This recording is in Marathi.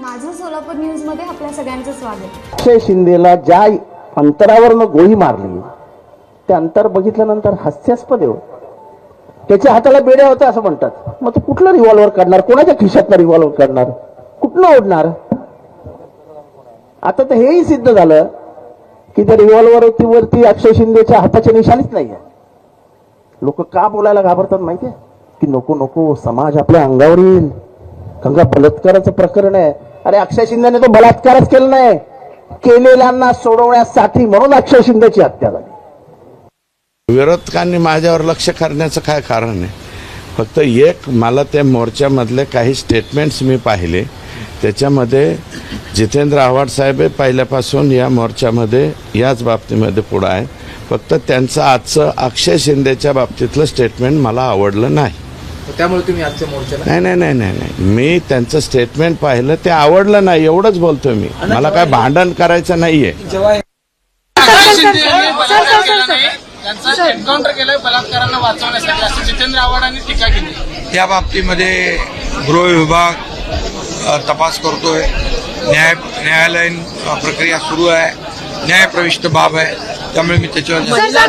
माझं सोलापूर न्यूजमध्ये आपल्या सगळ्यांचं स्वागत. अक्षय शिंदेला ज्या अंतरावरनं गोळी मारली ते अंतर बघितल्यानंतर हास्यास्पद आहे हो. त्याच्या हाताला बेड्या होत्या असं म्हणतात. मग तो कुठलं रिव्हॉल्वर काढणार? कोणाच्या खिशातनं रिव्हॉल्वर काढणार? कुठलं ओढणार? आता तर हेही सिद्ध झालं की त्या रिव्हॉल्वर वरती अक्षय शिंदेच्या हाताच्या निशाणीच नाहीये. लोक का बोलायला घाबरतात माहितीये? की नको नको समाज आपल्या अंगावर येईल. कारण का बलात्काराचं प्रकरण आहे. अरे अक्षय शिंदेने तो बलात्कारच केला नाही. केलेल्यांना सोडवण्यासाठी म्हणून अक्षय शिंदेची हत्या झाली. विरोधकांनी माझ्यावर लक्ष करण्याचं काय कारण आहे? फक्त एक मला त्या मोर्चामधले काही स्टेटमेंट्स मी पाहिले. त्याच्यामध्ये जितेंद्र आव्हाड साहेब हे पहिल्यापासून या मोर्चामध्ये याच बाबतीमध्ये पुढं आहे फक्त त्यांचं आजचं अक्षय शिंदेच्या बाबतीतलं स्टेटमेंट मला आवडलं नाही. त्यामुळे तुम्ही आजच्या मोर्चाला नाही नाही नाही नाही नाही. मी त्यांचं स्टेटमेंट पाहिलं ते आवडलं नाही एवढंच बोलतोय मी. मला काय भांडण करायचं नाहीये. जेव्हा त्यांचा एन्काउंटर केलाय बलात्कारांना वाचवण्यासाठी. असं जितेंद्र आव्हाडांनी टीका केली. या बाबतीमध्ये गृह विभाग तपास करतोय. न्याय न्यायालयीन प्रक्रिया सुरू आहे. न्यायप्रविष्ट बाब आहे. त्यामुळे मी त्याच्यावर